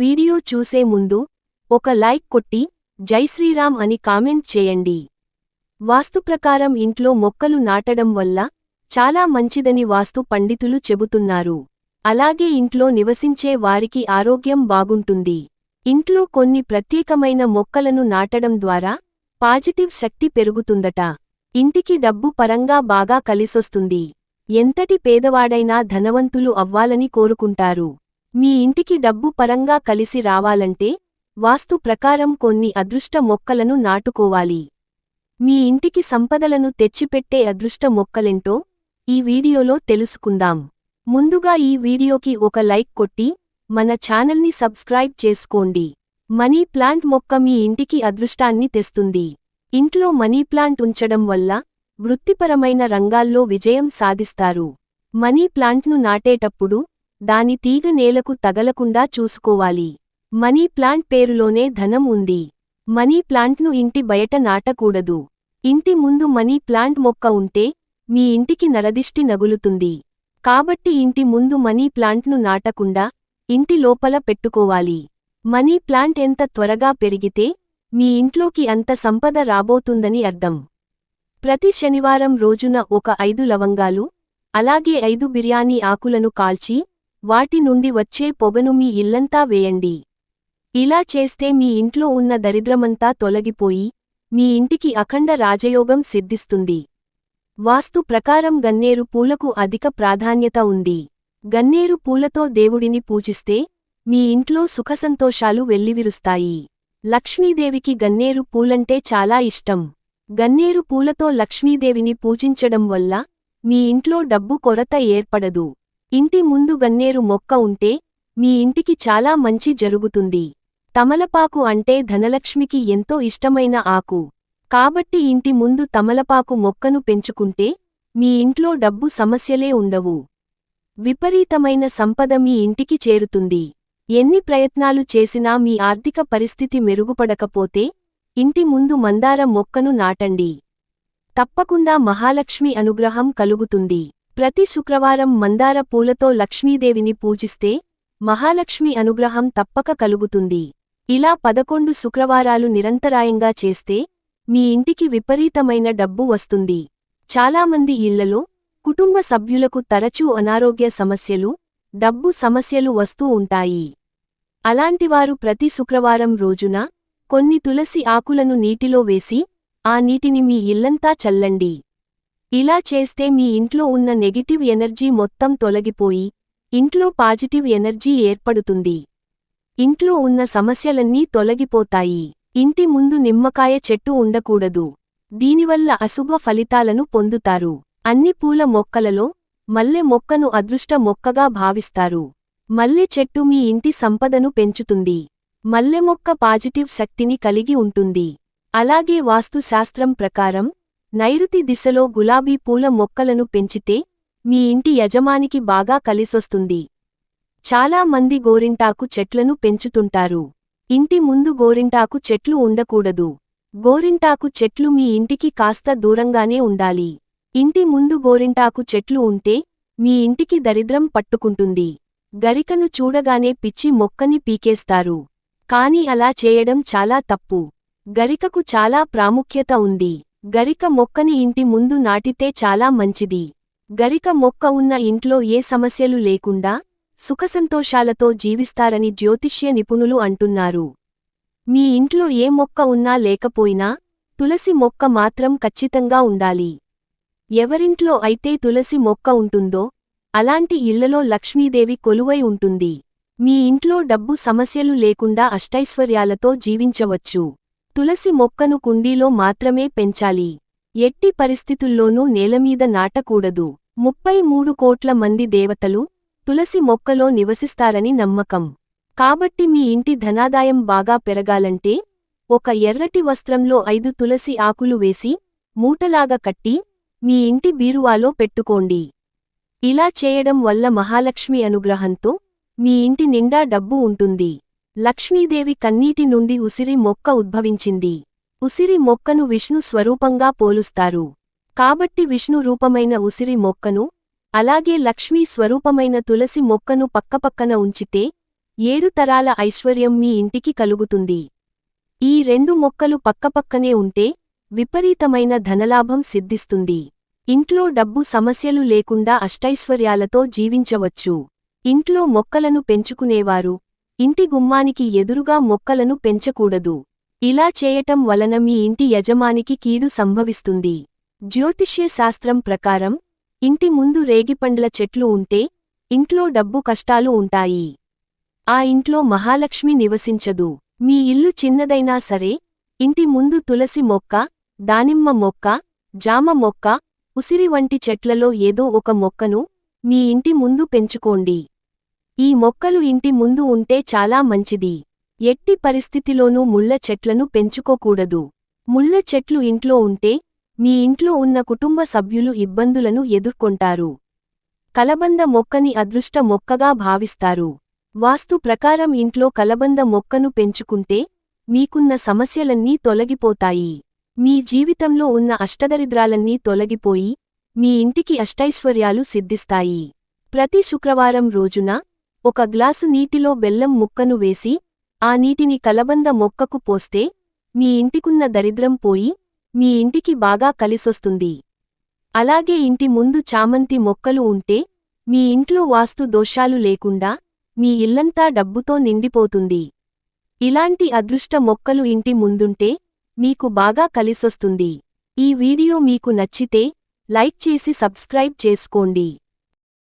Video చూసే ముందు ఒక లైక్ కొట్టి జై శ్రీరామ్ అని కామెంట్ చేయండి. వాస్తుప్రకారం ఇంట్లో మొక్కలు నాటడం వల్ల చాలా మంచిదని వాస్తు పండితులు చెబుతున్నారు. అలాగే ఇంట్లో నివసించే వారికి ఆరోగ్యం బాగుంటుంది. ఇంట్లో కొన్ని ప్రత్యేకమైన మొక్కలను నాటడం ద్వారా పాజిటివ్ శక్తి పెరుగుతుందట. ఇంటికి డబ్బు పరంగా బాగా కలిసొస్తుంది. ఎంతటి పేదవాడైనా ధనవంతులు అవ్వాలని కోరుకుంటారు. మీ ఇంటికి డబ్బు పరంగా కలిసి రావాలంటే వాస్తు ప్రకారం కొన్ని అదృష్ట మొక్కలను నాటుకోవాలి. మీ ఇంటికి సంపదలను తెచ్చిపెట్టే అదృష్ట మొక్కలేంటో ఈ వీడియోలో తెలుసుకుందాం. ముందుగా ఈ వీడియోకి ఒక లైక్ కొట్టి మన ఛానల్ని సబ్స్క్రైబ్ చేసుకోండి. మనీ ప్లాంట్ మొక్క మీ ఇంటికి అదృష్టాన్ని తెస్తుంది. ఇంట్లో మనీ ప్లాంట్ ఉంచడం వల్ల వృత్తిపరమైన రంగాల్లో విజయం సాధిస్తారు. మనీ ప్లాంట్ను నాటేటప్పుడు దాని తీగ నేలకు తగలకుండా చూసుకోవాలి. మనీ ప్లాంట్ పేరులోనే ధనం ఉంది. మనీ ప్లాంట్ను ఇంటి బయట నాటకూడదు. ఇంటి ముందు మనీ ప్లాంట్ మొక్క ఉంటే మీ ఇంటికి నరదిష్టి నగులుతుంది. కాబట్టి ఇంటి ముందు మనీ ప్లాంట్ను నాటకుండా ఇంటి లోపల పెట్టుకోవాలి. మనీ ప్లాంట్ ఎంత త్వరగా పెరిగితే మీ ఇంట్లోకి అంత సంపద రాబోతుందని అర్థం. ప్రతి శనివారం రోజున ఒక ఐదు లవంగాలు అలాగే ఐదు బిర్యానీ ఆకులను కాల్చి వాటి నుండి వచ్చే పొగను మీ ఇల్లంతా వేయండి. ఇలా చేస్తే మీ ఇంట్లో ఉన్న దరిద్రమంతా తొలగిపోయి మీ ఇంటికి అఖండ రాజయోగం సిద్ధిస్తుంది. వాస్తు ప్రకారం గన్నేరు పూలకు అధిక ప్రాధాన్యత ఉంది. గన్నేరు పూలతో దేవుడిని పూజిస్తే మీ ఇంట్లో సుఖసంతోషాలు వెల్లివిరుస్తాయి. లక్ష్మీదేవికి గన్నేరు పూలంటే చాలా ఇష్టం. గన్నేరు పూలతో లక్ష్మీదేవిని పూజించడం వల్ల మీ ఇంట్లో డబ్బు కొరత ఏర్పడదు. ఇంటి ముందు గన్నేరు మొక్క ఉంటే మీ ఇంటికి చాలా మంచి జరుగుతుంది. తమలపాకు అంటే ధనలక్ష్మికి ఎంతో ఇష్టమైన ఆకు. కాబట్టి ఇంటి ముందు తమలపాకు మొక్కను పెంచుకుంటే మీ ఇంట్లో డబ్బు సమస్యలే ఉండవు. విపరీతమైన సంపద మీ ఇంటికి చేరుతుంది. ఎన్ని ప్రయత్నాలు చేసినా మీ ఆర్థిక పరిస్థితి మెరుగుపడకపోతే ఇంటి ముందు మందార మొక్కను నాటండి. తప్పకుండా మహాలక్ష్మి అనుగ్రహం కలుగుతుంది. ప్రతి శుక్రవారం మందార పూలతో లక్ష్మీదేవిని పూజిస్తే మహాలక్ష్మి అనుగ్రహం తప్పక కలుగుతుంది. ఇలా పదకొండు శుక్రవారాలు నిరంతరాయంగా చేస్తే మీ ఇంటికి విపరీతమైన డబ్బు వస్తుంది. చాలామంది ఇళ్ళలో కుటుంబ సభ్యులకు తరచూ అనారోగ్య సమస్యలు డబ్బు సమస్యలు వస్తూ ఉంటాయి. అలాంటివారు ప్రతి శుక్రవారం రోజున కొన్ని తులసి ఆకులను నీటిలో వేసి ఆ నీటిని మీ ఇల్లంతా చల్లండి. ఇలా చేస్తే మీ ఇంట్లో ఉన్న నెగిటివ్ ఎనర్జీ మొత్తం తొలగిపోయి ఇంట్లో పాజిటివ్ ఎనర్జీ ఏర్పడుతుంది. ఇంట్లో ఉన్న సమస్యలన్నీ తొలగిపోతాయి. ఇంటి ముందు నిమ్మకాయ చెట్టు ఉండకూడదు. దీనివల్ల అశుభ ఫలితాలను పొందుతారు. అన్ని పూల మొక్కలలో మల్లె మొక్కను అదృష్ట మొక్కగా భావిస్తారు. మల్లె చెట్టు మీ ఇంటి సంపదను పెంచుతుంది. మల్లె మొక్క పాజిటివ్ శక్తిని కలిగి ఉంటుంది. అలాగే వాస్తుశాస్త్రం ప్రకారం నైరుతి దిశలో గులాబీ పూల మొక్కలను పెంచితే మీ ఇంటి యజమానికి బాగా కలిసొస్తుంది. చాలా మంది గోరింటాకు చెట్లను పెంచుతుంటారు. ఇంటి ముందు గోరింటాకు చెట్లు ఉండకూడదు. గోరింటాకు చెట్లు మీ ఇంటికి కాస్త దూరంగానే ఉండాలి. ఇంటి ముందు గోరింటాకు చెట్లు ఉంటే మీ ఇంటికి దరిద్రం పట్టుకుంటుంది. గరికను చూడగానే పిచ్చి మొక్కని పీకేస్తారు. కాని అలా చేయడం చాలా తప్పు. గరికకు చాలా ప్రాముఖ్యత ఉంది. గరిక మొక్కని ఇంటి ముందు నాటితే చాలా మంచిది. గరిక మొక్క ఉన్న ఇంట్లో ఏ సమస్యలు లేకుండా సుఖసంతోషాలతో జీవిస్తారని జ్యోతిష్య నిపుణులు అంటున్నారు. మీ ఇంట్లో ఏ మొక్క ఉన్నా లేకపోయినా తులసి మొక్క మాత్రం ఖచ్చితంగా ఉండాలి. ఎవరింట్లో అయితే తులసి మొక్క ఉంటుందో అలాంటి ఇళ్ళలో లక్ష్మీదేవి కొలువై ఉంటుంది. మీ ఇంట్లో డబ్బు సమస్యలు లేకుండా అష్టైశ్వర్యాలతో జీవించవచ్చు. తులసి మొక్కను కుండీలో మాత్రమే పెంచాలి. ఎట్టి పరిస్థితుల్లోనూ నేలమీద నాటకూడదు. ముప్పై మూడు కోట్ల మంది దేవతలు తులసి మొక్కలో నివసిస్తారని నమ్మకం. కాబట్టి మీ ఇంటి ధనాదాయం బాగా పెరగాలంటే ఒక ఎర్రటి వస్త్రంలో ఐదు తులసి ఆకులు వేసి మూటలాగా కట్టి మీ ఇంటి బీరువాలో పెట్టుకోండి. ఇలా చేయడం వల్ల మహాలక్ష్మి అనుగ్రహంతో మీ ఇంటి నిండా డబ్బు ఉంటుంది. లక్ష్మీదేవి కన్నీటి నుండి ఉసిరి మొక్క ఉద్భవించింది. ఉసిరి మొక్కను విష్ణు స్వరూపంగా పోలుస్తారు. కాబట్టి విష్ణు రూపమైన ఉసిరి మొక్కను అలాగే లక్ష్మీ స్వరూపమైన తులసి మొక్కను పక్కపక్కన ఉంచితే ఏడు తరాల ఐశ్వర్యం మీ ఇంటికి కలుగుతుంది. ఈ రెండు మొక్కలు పక్కపక్కనే ఉంటే విపరీతమైన ధనలాభం సిద్ధిస్తుంది. ఇంట్లో డబ్బు సమస్యలు లేకుండా అష్టైశ్వర్యాలతో జీవించవచ్చు. ఇంట్లో మొక్కలను పెంచుకునేవారు ఇంటి గుమ్మానికి ఎదురుగా మొక్కలను పెంచకూడదు. ఇలా చేయటం వలన మీ ఇంటి యజమానికి కీడు సంభవిస్తుంది. జ్యోతిష్య శాస్త్రం ప్రకారం ఇంటి ముందు రేగిపండ్ల చెట్లు ఉంటే ఇంట్లో డబ్బు కష్టాలు ఉంటాయి. ఆ ఇంట్లో మహాలక్ష్మి నివసించదు. మీ ఇల్లు చిన్నదైనా సరే ఇంటి ముందు తులసి మొక్క దానిమ్మ మొక్క జామ మొక్క ఉసిరి వంటి చెట్లలో ఏదో ఒక మొక్కను మీ ఇంటి ముందు పెంచుకోండి. ఈ మొక్కలు ఇంటి ముందు ఉంటే చాలా మంచిది. ఎట్టి పరిస్థితిలోనూ ముళ్ళ చెట్లను పెంచుకోకూడదు. ముళ్ళ చెట్లు ఇంట్లో ఉంటే మీ ఇంట్లో ఉన్న కుటుంబ సభ్యులు ఇబ్బందులను ఎదుర్కొంటారు. కలబంద మొక్కని అదృష్ట మొక్కగా భావిస్తారు. వాస్తు ప్రకారం ఇంట్లో కలబంద మొక్కను పెంచుకుంటే మీకున్న సమస్యలన్నీ తొలగిపోతాయి. మీ జీవితంలో ఉన్న అష్టదరిద్రాలన్నీ తొలగిపోయి మీ ఇంటికి అష్టైశ్వర్యాలు సిద్ధిస్తాయి. ప్రతి శుక్రవారం రోజున ఒక గ్లాసు నీటిలో బెల్లం ముక్కను వేసి ఆ నీటిని కలబంద మొక్కకు పోస్తే మీ ఇంటికున్న దరిద్రం పోయి మీ ఇంటికి బాగా కలిసొస్తుంది. అలాగే ఇంటి ముందు చామంతి మొక్కలు ఉంటే మీ ఇంట్లో వాస్తు దోషాలు లేకుండా మీ ఇల్లంతా డబ్బుతో నిండిపోతుంది. ఇలాంటి అదృష్ట మొక్కలు ఇంటి ముందుంటే మీకు బాగా కలిసొస్తుంది. ఈ వీడియో మీకు నచ్చితే లైక్ చేసి సబ్స్క్రైబ్ చేసుకోండి.